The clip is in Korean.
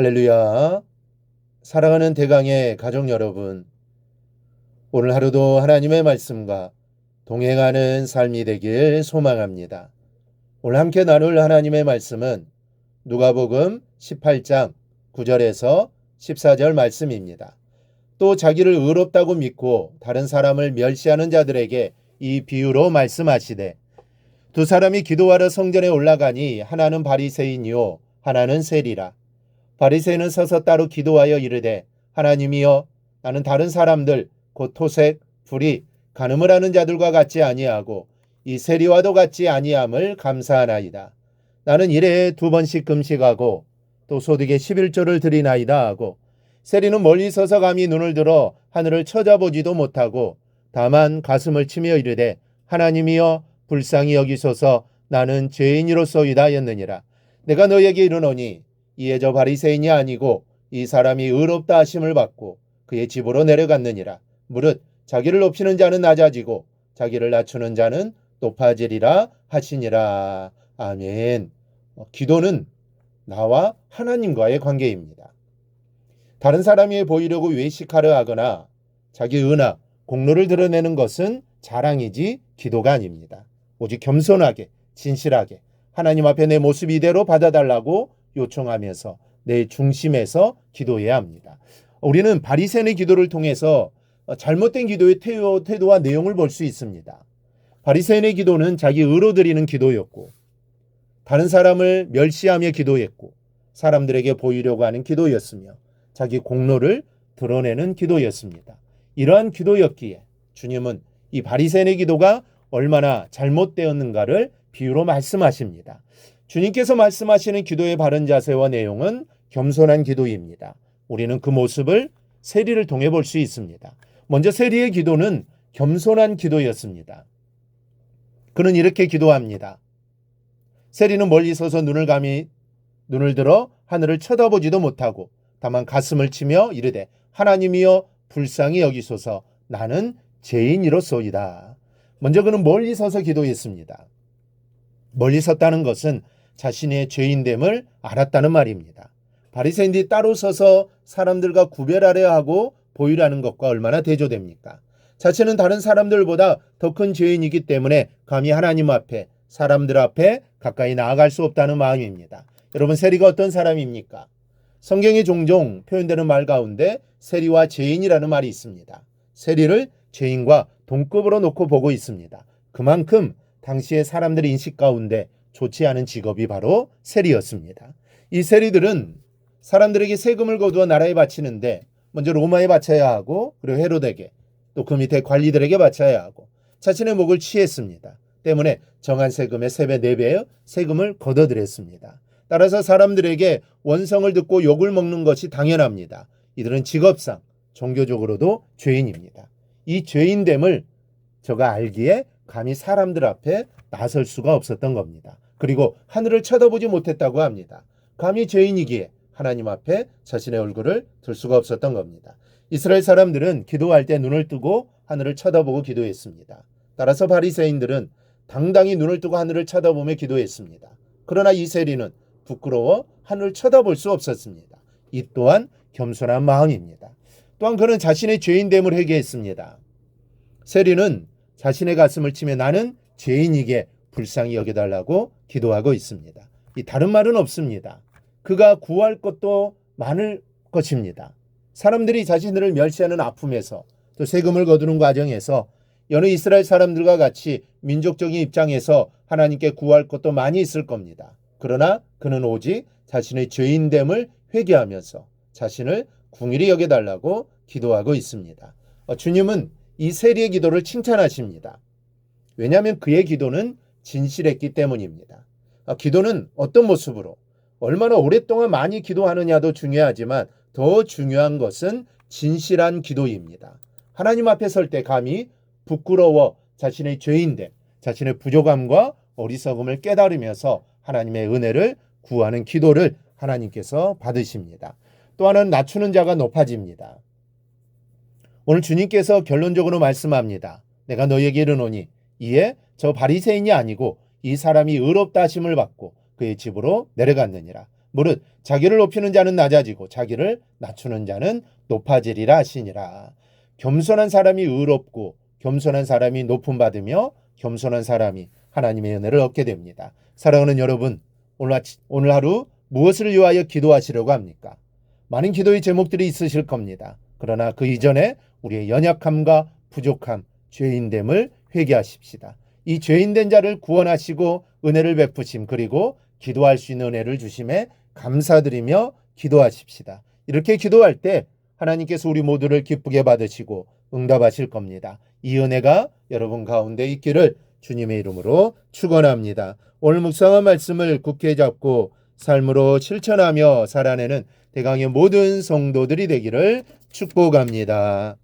할렐루야. 사랑하는 대강의 가족 여러분. 오늘 하루도 하나님의 말씀과 동행하는 삶이 되길 소망합니다. 오늘 함께 나눌 하나님의 말씀은 누가복음 18장 9절에서 14절 말씀입니다. 또 자기를 의롭다고 믿고 다른 사람을 멸시하는 자들에게 이 비유로 말씀하시되 두 사람이 기도하러 성전에 올라가니 하나는 바리새인이요 하나는 세리라. 바리새인은 서서 따로 기도하여 이르되 하나님이여 나는 다른 사람들 곧 토색 불이 간음을 하는 자들과 같지 아니하고 이 세리와도 같지 아니함을 감사하나이다. 나는 일에 두 번씩 금식하고 또 소득에 11조를 드리나이다 하고 세리는 멀리 서서 감히 눈을 들어 하늘을 쳐다보지도 못하고 다만 가슴을 치며 이르되 하나님이여 불쌍히 여기소서 나는 죄인이로소이다 였느니라. 내가 너에게 이르노니 이에 저 바리새인이 아니고 이 사람이 의롭다 하심을 받고 그의 집으로 내려갔느니라. 무릇 자기를 높이는 자는 낮아지고 자기를 낮추는 자는 높아지리라 하시니라. 아멘. 어, 기도는 나와 하나님과의 관계입니다. 다른 사람이 보이려고 외식하려 하거나 자기 은하, 공로를 드러내는 것은 자랑이지 기도가 아닙니다. 오직 겸손하게, 진실하게 하나님 앞에 내 모습 이대로 받아달라고 요청하면서 내 중심에서 기도해야 합니다. 우리는 바리새인의 기도를 통해서 잘못된 기도의 태도, 태도와 내용을 볼 수 있습니다. 바리새인의 기도는 자기 의로 드리는 기도였고 다른 사람을 멸시하며 기도했고 사람들에게 보이려고 하는 기도였으며 자기 공로를 드러내는 기도였습니다. 이러한 기도였기에 주님은 이 바리새인의 기도가 얼마나 잘못되었는가를 비유로 말씀하십니다. 주님께서 말씀하시는 기도의 바른 자세와 내용은 겸손한 기도입니다. 우리는 그 모습을 세리를 통해 볼 수 있습니다. 먼저 세리의 기도는 겸손한 기도였습니다. 그는 이렇게 기도합니다. 세리는 멀리 서서 눈을 감히 눈을 들어 하늘을 쳐다보지도 못하고 다만 가슴을 치며 이르되 하나님이여 불쌍히 여기소서 나는 죄인이로소이다. 먼저 그는 멀리 서서 기도했습니다. 멀리 섰다는 것은 자신의 죄인됨을 알았다는 말입니다. 바리새인들이 따로 서서 사람들과 구별하려 하고 보이라는 것과 얼마나 대조됩니까? 자신은 다른 사람들보다 더 큰 죄인이기 때문에 감히 하나님 앞에 사람들 앞에 가까이 나아갈 수 없다는 마음입니다. 여러분 세리가 어떤 사람입니까? 성경에 종종 표현되는 말 가운데 세리와 죄인이라는 말이 있습니다. 세리를 죄인과 동급으로 놓고 보고 있습니다. 그만큼 당시의 사람들 인식 가운데 좋지 않은 직업이 바로 세리였습니다. 이 세리들은 사람들에게 세금을 거두어 나라에 바치는데 먼저 로마에 바쳐야 하고 그리고 헤로데게 또 그 밑에 관리들에게 바쳐야 하고 자신의 목을 취했습니다. 때문에 정한 세금의 3배, 4배의 세금을 걷어들였습니다. 따라서 사람들에게 원성을 듣고 욕을 먹는 것이 당연합니다. 이들은 직업상, 종교적으로도 죄인입니다. 이 죄인됨을 저가 알기에 감히 사람들 앞에 나설 수가 없었던 겁니다. 그리고 하늘을 쳐다보지 못했다고 합니다. 감히 죄인이기에 하나님 앞에 자신의 얼굴을 들 수가 없었던 겁니다. 이스라엘 사람들은 기도할 때 눈을 뜨고 하늘을 쳐다보고 기도했습니다. 따라서 바리새인들은 당당히 눈을 뜨고 하늘을 쳐다보며 기도했습니다. 그러나 이세리는 부끄러워 하늘을 쳐다볼 수 없었습니다. 이 또한 겸손한 마음입니다. 또한 그는 자신의 죄인됨을 회개했습니다. 세리는 자신의 가슴을 치며 나는 죄인이게 불쌍히 여겨달라고 기도하고 있습니다. 이 다른 말은 없습니다. 그가 구할 것도 많을 것입니다. 사람들이 자신들을 멸시하는 아픔에서 또 세금을 거두는 과정에서 여느 이스라엘 사람들과 같이 민족적인 입장에서 하나님께 구할 것도 많이 있을 겁니다. 그러나 그는 오직 자신의 죄인됨을 회개하면서 자신을 궁일이 여겨달라고 기도하고 있습니다. 어, 주님은 이 세리의 기도를 칭찬하십니다. 왜냐하면 그의 기도는 진실했기 때문입니다. 어, 기도는 어떤 모습으로 얼마나 오랫동안 많이 기도하느냐도 중요하지만 더 중요한 것은 진실한 기도입니다. 하나님 앞에 설 때 감히 부끄러워 자신의 죄인됨, 자신의 부족함과 어리석음을 깨달으면서 하나님의 은혜를 구하는 기도를 하나님께서 받으십니다. 또 하나는 낮추는 자가 높아집니다. 오늘 주님께서 결론적으로 말씀합니다. 내가 너에게 이르노니 이에 저 바리새인이 아니고 이 사람이 의롭다 하심을 받고 그의 집으로 내려갔느니라. 무릇 자기를 높이는 자는 낮아지고 자기를 낮추는 자는 높아지리라 하시니라. 겸손한 사람이 의롭고 겸손한 사람이 높음 받으며 겸손한 사람이 하나님의 은혜를 얻게 됩니다. 사랑하는 여러분, 오늘 하루 무엇을 위하여 기도하시려고 합니까? 많은 기도의 제목들이 있으실 겁니다. 그러나 그 이전에 우리의 연약함과 부족함, 죄인됨을 회개하십시다. 이 죄인된 자를 구원하시고 은혜를 베푸심 그리고 기도할 수 있는 은혜를 주심에 감사드리며 기도하십시다. 이렇게 기도할 때 하나님께서 우리 모두를 기쁘게 받으시고 응답하실 겁니다. 이 은혜가 여러분 가운데 있기를 주님의 이름으로 축원합니다. 오늘 묵상한 말씀을 굳게 잡고 삶으로 실천하며 살아내는 대강의 모든 성도들이 되기를 축복합니다.